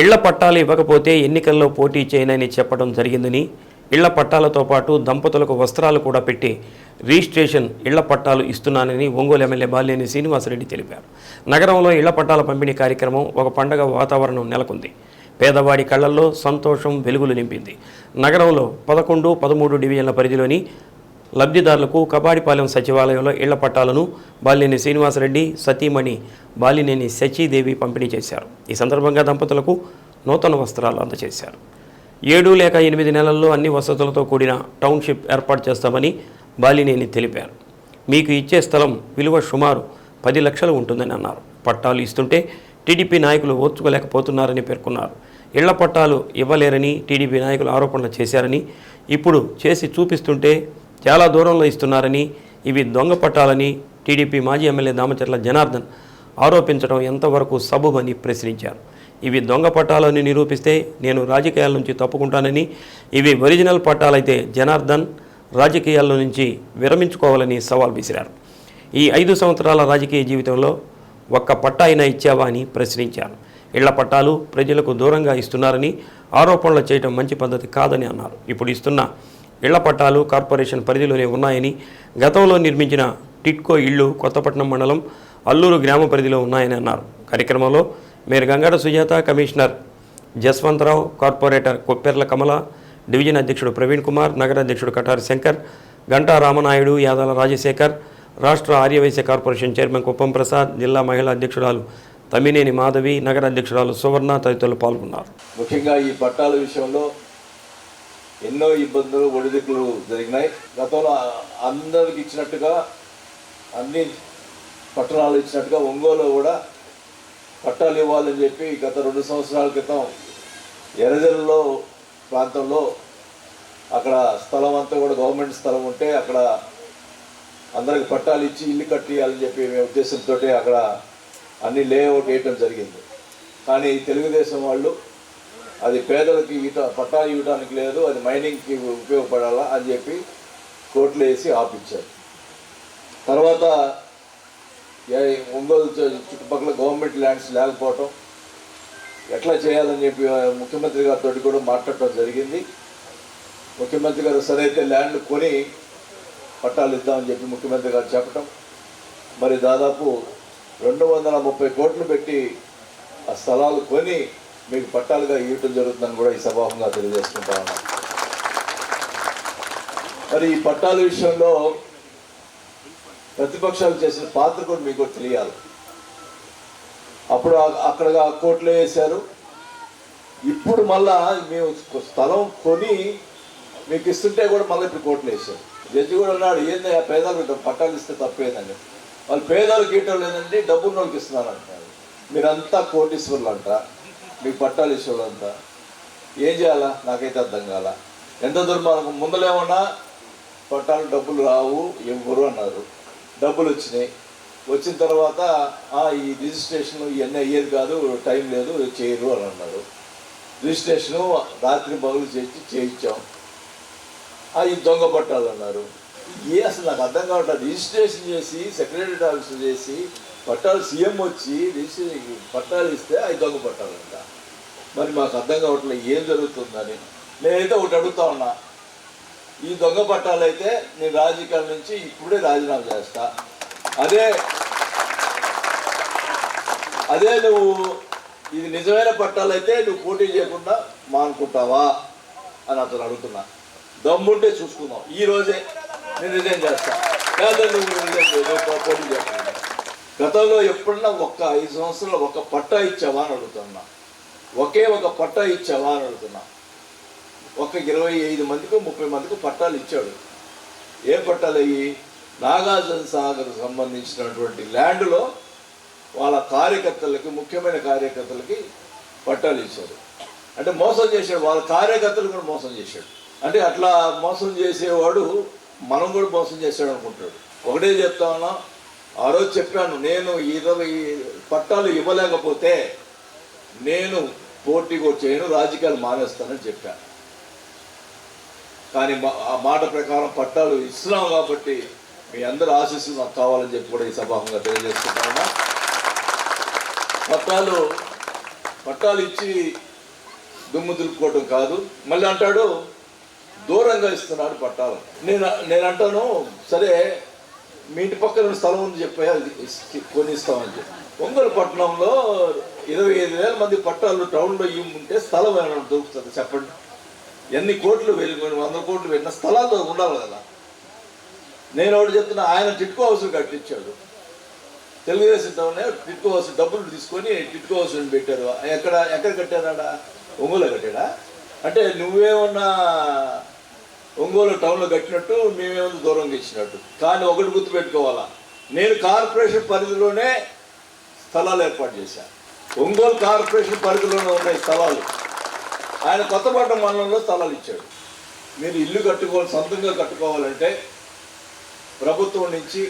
ఇళ్ళ పట్టాలు ఇవ్వకపోతే ఎన్నికల్లో పోటీ చేయనని చెప్పడం జరిగిందని ఇళ్ళ పట్టాలతో పాటు దంపతులకు వస్త్రాలు కూడా పెట్టి రిజిస్ట్రేషన్ ఇళ్ళ పట్టాలు ఇస్తున్నానని ఒంగోలు ఎమ్మెల్యే బాలినేని శ్రీనివాసరెడ్డి తెలిపారు. నగరంలో ఇళ్ళ పట్టాల పంపిణీ కార్యక్రమం ఒక పండగ వాతావరణం నెలకొంది. పేదవాడి కళ్ళల్లో సంతోషం వెలుగులు నింపింది. నగరంలో పదకొండు పదమూడు డివిజన్ల పరిధిలోని లబ్ధిదారులకు కబాడిపాలెం సచివాలయంలో ఇళ్ళ పట్టాలను బాలినేని శ్రీనివాసరెడ్డి సతీమణి బాలినేని శచీదేవి పంపిణీ చేశారు. ఈ సందర్భంగా దంపతులకు నూతన వస్త్రాలు అందజేశారు. ఏడు లేక ఎనిమిది నెలల్లో అన్ని వసతులతో కూడిన టౌన్షిప్ ఏర్పాటు చేస్తామని బాలినేని తెలిపారు. మీకు ఇచ్చే స్థలం విలువ సుమారు పది లక్షలు ఉంటుందని అన్నారు. పట్టాలు ఇస్తుంటే టీడీపీ నాయకులు ఓర్చుకోలేకపోతున్నారని పేర్కొన్నారు. ఇళ్ళ పట్టాలు ఇవ్వలేరని టీడీపీ నాయకులు ఆరోపణలు చేశారని ఇప్పుడు చేసి చూపిస్తుంటే చాలా దూరంలో ఇస్తున్నారని ఇవి దొంగ పట్టాలని టీడీపీ మాజీ ఎమ్మెల్యే దామచర్ల జనార్దన్ ఆరోపించడం ఎంతవరకు సబబని ప్రశ్నించారు. ఇవి దొంగ పట్టాలని నిరూపిస్తే నేను రాజకీయాల నుంచి తప్పుకుంటానని ఇవి ఒరిజినల్ పట్టాలైతే జనార్దన్ రాజకీయాల నుంచి విరమించుకోవాలని సవాల్ విసిరారు. ఈ ఐదు సంవత్సరాల రాజకీయ జీవితంలో ఒక్క పట్టా అయినా ఇచ్చావా అని ప్రశ్నించారు. ఇళ్ళ పట్టాలు ప్రజలకు దూరంగా ఇస్తున్నారని ఆరోపణలు చేయడం మంచి పద్ధతి కాదని అన్నారు. ఇప్పుడు ఇస్తున్న ఇళ్ళ పట్టాలు కార్పొరేషన్ పరిధిలోనే ఉన్నాయని గతంలో నిర్మించిన టిట్కో ఇళ్ళు కొత్తపట్నం మండలం అల్లూరు గ్రామ పరిధిలో ఉన్నాయని అన్నారు. కార్యక్రమంలో mayor Gangada Sujatha commissioner Jaswanthrao corporator Kopperla Kamala division అధ్యక్షుడు ప్రవీణ్ కుమార్ నగర అధ్యక్షుడు కటారి శంకర్ గంటా రామనాయుడు యాదాల రాజశేఖర్ రాష్ట్ర ఆర్యవైశ్య కార్పొరేషన్ చైర్మన్ కుప్పం ప్రసాద్ జిల్లా మహిళా అధ్యక్షురాలు తమ్మినేని మాధవి నగర అధ్యక్షురాలు సువర్ణ తదితరులు పాల్గొన్నారు. ముఖ్యంగా ఈ పట్టాల విషయంలో ఎన్నో ఇబ్బందులు ఒడిదిక్కులు జరిగినాయి. గతంలో అందరికి ఇచ్చినట్టుగా అన్ని పట్టణాలు ఇచ్చినట్టుగా ఒంగోలు కూడా పట్టాలు ఇవ్వాలని చెప్పి గత రెండు సంవత్సరాల క్రితం ఎర్రజల్లలో ప్రాంతంలో అక్కడ స్థలం అంతా కూడా గవర్నమెంట్ స్థలం ఉంటే అక్కడ అందరికి పట్టాలు ఇచ్చి ఇల్లు కట్టియాలని చెప్పి మేము ఉద్దేశంతో అక్కడ అన్ని లేఅవుట్ వేయటం జరిగింది. కానీ తెలుగుదేశం వాళ్ళు అది పేదలకి ఈత పట్టాలు ఇవ్వడానికి లేదు అది మైనింగ్కి ఉపయోగపడాలా అని చెప్పి కోర్టులో వేసి ఆపించారు. తర్వాత ఒంగోలు చుట్టుపక్కల గవర్నమెంట్ ల్యాండ్స్ లేకపోవటం ఎట్లా చేయాలని చెప్పి ముఖ్యమంత్రి గారితో కూడా మాట్లాడటం జరిగింది. ముఖ్యమంత్రి గారు సరైతే ల్యాండ్ కొని పట్టాలు ఇద్దామని చెప్పి ముఖ్యమంత్రి గారు చెప్పటం. మరి దాదాపు రెండు వందల ముప్పై కోట్లు పెట్టి ఆ స్థలాలు కొని మీకు పట్టాలుగా ఇవ్వటం జరుగుతుందని కూడా ఈ సభాముగా తెలియజేసుకుంటా ఉన్నాను మరి ఈ పట్టాల విషయంలో ప్రతిపక్షాలు చేసిన పాత్ర కూడా మీకు తెలియాలి. అప్పుడు అక్కడగా అక్కడ కోర్టులో వేశారు. ఇప్పుడు మళ్ళా మేము స్థలం కొని మీకు ఇస్తుంటే కూడా మళ్ళీ ఇప్పుడు కోర్టులో వేశారు. జడ్జి కూడా అన్నాడు ఏంది ఆ పేదలకు పట్టాలు ఇస్తే తప్పేదండి. వాళ్ళు పేదలకు ఇవ్వటం లేదండి డబ్బున్న వాళ్ళకి ఇస్తున్నారు అంటారు మీరంతా కోటీశ్వర్లు అంట మీకు పట్టాలు ఇచ్చేవాళ్ళంతా. ఏం చేయాలా? నాకైతే అర్థం కాల. ఎంత దుర్మార్గం ముందలేమన్నా పట్టాలు డబ్బులు రావు ఇవ్వరు అన్నారు. డబ్బులు వచ్చినాయి. వచ్చిన తర్వాత ఈ రిజిస్ట్రేషన్ ఇవన్నీ అయ్యేది కాదు టైం లేదు చేయరు అని అన్నారు. రిజిస్ట్రేషను రాత్రి పగులు చేసి చేయించాం. ఈ దొంగ పట్టాలు అన్నారు. ఏ అసలు నాకు అర్థం కావట్లేదు. రిజిస్ట్రేషన్ చేసి సెక్రటరీ ఆఫీస్ చేసి పట్టాలు సీఎం వచ్చి రిజిస్ట్రేషన్ పట్టాలు ఇస్తే అవి దొంగ పట్టాలంట. మరి మాకు అర్థం కావట్లేదు ఏం జరుగుతుందని. నేనైతే ఒకటి అడుగుతా ఉన్నా. ఈ దొంగ పట్టాలు అయితే నేను రాజకీయాల నుంచి ఇప్పుడే రాజీనామా చేస్తా. అదే అదే నువ్వు ఇది నిజమైన పట్టాలు అయితే నువ్వు పోటీ చేయకుండా మానుకుంటావా అని అతను అడుగుతున్నా. దమ్ముంటే చూసుకుందాం. ఈ రోజే నేను రిజైన్ చేస్తా. లేదా నువ్వు రిజైన్ పోటీ చేస్తాను. గతంలో ఎప్పుడన్నా ఒక్క ఐదు సంవత్సరాలు ఒక పట్టా ఇచ్చావా అని అడుగుతున్నా. ఒకే ఒక పట్టా ఇచ్చావా అని అడుగుతున్నా. ఒక ఇరవై ఐదు మందికి ముప్పై మందికి పట్టాలు ఇచ్చాడు. ఏ పట్టాలు అయ్యి? నాగార్జున సాగర్ సంబంధించినటువంటి ల్యాండ్లో వాళ్ళ కార్యకర్తలకి ముఖ్యమైన కార్యకర్తలకి పట్టాలు ఇచ్చారు అంటే మోసం చేశాడు. వాళ్ళ కార్యకర్తలు కూడా మోసం చేశాడు. అంటే అట్లా మోసం చేసేవాడు మనం కూడా మోసం చేశాడు అనుకుంటాడు. ఒకటే చెప్తా ఉన్నా ఆ రోజు చెప్పాను నేను ఇరవై పట్టాలు ఇవ్వలేకపోతే నేను పోటీ కూడా చేయను రాజకీయాలు మానేస్తానని చెప్పాను కానీ మా- ఆ మాట ప్రకారం పట్టాలు ఇస్తున్నాం కాబట్టి మీ అందరు ఆశీస్సులు నాకు కావాలని చెప్పి కూడా ఈ సభాముగా తెలియజేస్తున్నాను పట్టాలు పట్టాలు ఇచ్చి దుమ్ము దులుపుకోవటం కాదు. మళ్ళీ అంటాడు దూరంగా ఇస్తున్నాడు పట్టాలు. నేను నేను అంటాను సరే మీ ఇంటి పక్కన స్థలం ఉంది చెప్పా అది ఇస్తామని చెప్పి. ఒంగోలు పట్టణంలో ఇరవై ఐదు వేల మంది పట్టాలు టౌన్లో ఉంటే స్థలం ఏమైనా దొరుకుతుంది చెప్పండి. ఎన్ని కోట్లు వెళ్ళిపోయిన వంద కోట్లు వెళ్ళిన స్థలాల్లో ఉండాలి కదా. నేను ఒకటి చెప్తున్నా ఆయన టిట్కో హౌస్ కట్టించాడు. తెలుగుదేశం తోనే టిట్కో హౌస్ డబ్బులు తీసుకొని టిట్కో హౌస్ పెట్టారు. ఎక్కడ ఎక్కడ కట్టారాడా? ఒంగోలు కట్టాడా? అంటే నువ్వేమన్నా ఒంగోలు టౌన్లో కట్టినట్టు మేమేమన్నా దూరంగా ఇచ్చినట్టు. కానీ ఒకటి గుర్తుపెట్టుకోవాలా నేను కార్పొరేషన్ పరిధిలోనే స్థలాలు ఏర్పాటు చేశాను ఒంగోలు కార్పొరేషన్ పరిధిలోనే ఉన్నాయి స్థలాలు. ఆయన కొత్తపట్నం మండలంలో స్థలాలు ఇచ్చాడు. మీరు ఇల్లు కట్టుకోవాలి సొంతంగా కట్టుకోవాలంటే ప్రభుత్వం నుంచి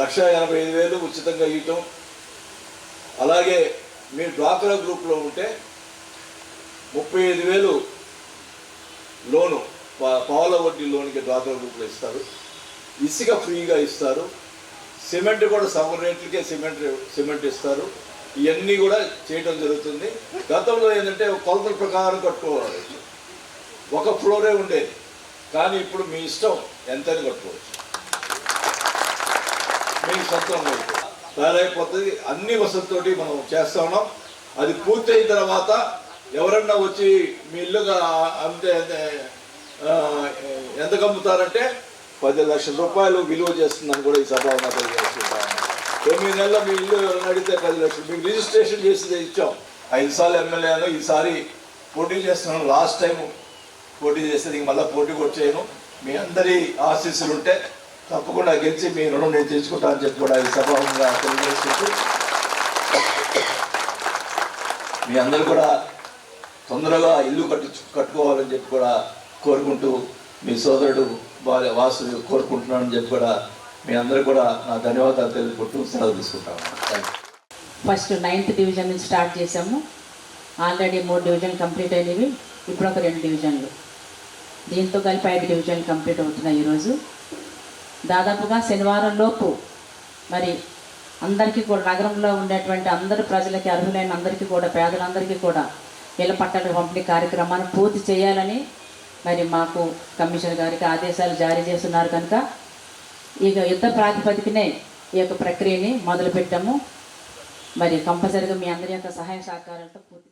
లక్ష ఎనభై ఐదు వేలు ఉచితంగా ఇవ్వటం. అలాగే మీరు డ్వాక్రా గ్రూప్లో ఉంటే ముప్పై ఐదు వేలు లోను పా- పావుల వడ్డీ లోన్కి డ్వాక్రా గ్రూప్లో ఇస్తారు. ఇసుక ఫ్రీగా ఇస్తారు. సిమెంట్ కూడా సగం రేట్లకే సిమెంట్ సిమెంట్ ఇస్తారు. ఇవన్నీ కూడా చేయడం జరుగుతుంది. గతంలో ఏంటంటే కొలతల ప్రకారం కట్టుకోవాలి. ఒక ఫ్లోరే ఉండేది. కానీ ఇప్పుడు మీ ఇష్టం ఎంతైనా కట్టుకోవచ్చు. మీ సొంతం తయారైపోతుంది. అన్ని వసతులతోటి మనం చేస్తా ఉన్నాం. అది పూర్తయిన తర్వాత ఎవరన్నా వచ్చి మీ ఇల్లుగా అంతే ఎంత కమ్ముతారంటే పది లక్షల రూపాయలు విలువ చేస్తుందని కూడా ఈ సభ తెలియజేస్తున్నాం తొమ్మిది నెలల మీ ఇల్లు అడిగితే పది లక్షలు. మీకు రిజిస్ట్రేషన్ చేసి ఇచ్చాం. ఐదు సార్లు ఎమ్మెల్యేను ఈసారి పోటీ చేస్తున్నాను. లాస్ట్ టైం పోటీ చేస్తే ఇంక మళ్ళీ పోటీ కూడా చేయను మీ అందరి ఆశీస్సులు ఉంటే తప్పకుండా గెలిచి మీ రుణం నేను తెచ్చుకుంటా అని చెప్పి కూడా ఈ సభాముగా తెలియజేసుకుంటూ మీ అందరు కూడా తొందరగా ఇల్లు కట్టు కట్టుకోవాలని చెప్పి కూడా కోరుకుంటూ మీ సోదరుడు బాల్య వాసుడు కోరుకుంటున్నానని చెప్పి కూడా మీ అందరూ కూడా నా ధన్యవాదాలు తెలుపుకుంటూ సెలవు తీసుకుంటాము ఫస్ట్ నైన్త్ డివిజన్ నుంచి స్టార్ట్ చేసాము ఆల్రెడీ మూడు డివిజన్ కంప్లీట్ అయినవి. ఇప్పుడు ఒక రెండు డివిజన్లు దీంతో కలిపి ఐదు డివిజన్లు కంప్లీట్ అవుతున్నాయి ఈరోజు. దాదాపుగా శనివారం లోపు మరి అందరికీ కూడా నగరంలో ఉండేటువంటి అందరు ప్రజలకి అర్హులైన అందరికీ కూడా పేదలందరికీ కూడా ఇళ్ళ పట్టాల పంపిణీ కార్యక్రమాన్ని పూర్తి చేయాలని మరి మాకు కమిషనర్ గారికి ఆదేశాలు జారీ చేస్తున్నారు కనుక ఇక యుద్ధ ప్రాతిపదికనే ఈ యొక్క ప్రక్రియని మొదలుపెట్టాము. మరి కంపల్సరిగా మీ అందరి యొక్క సహాయ సహకారాలతో పూర్తి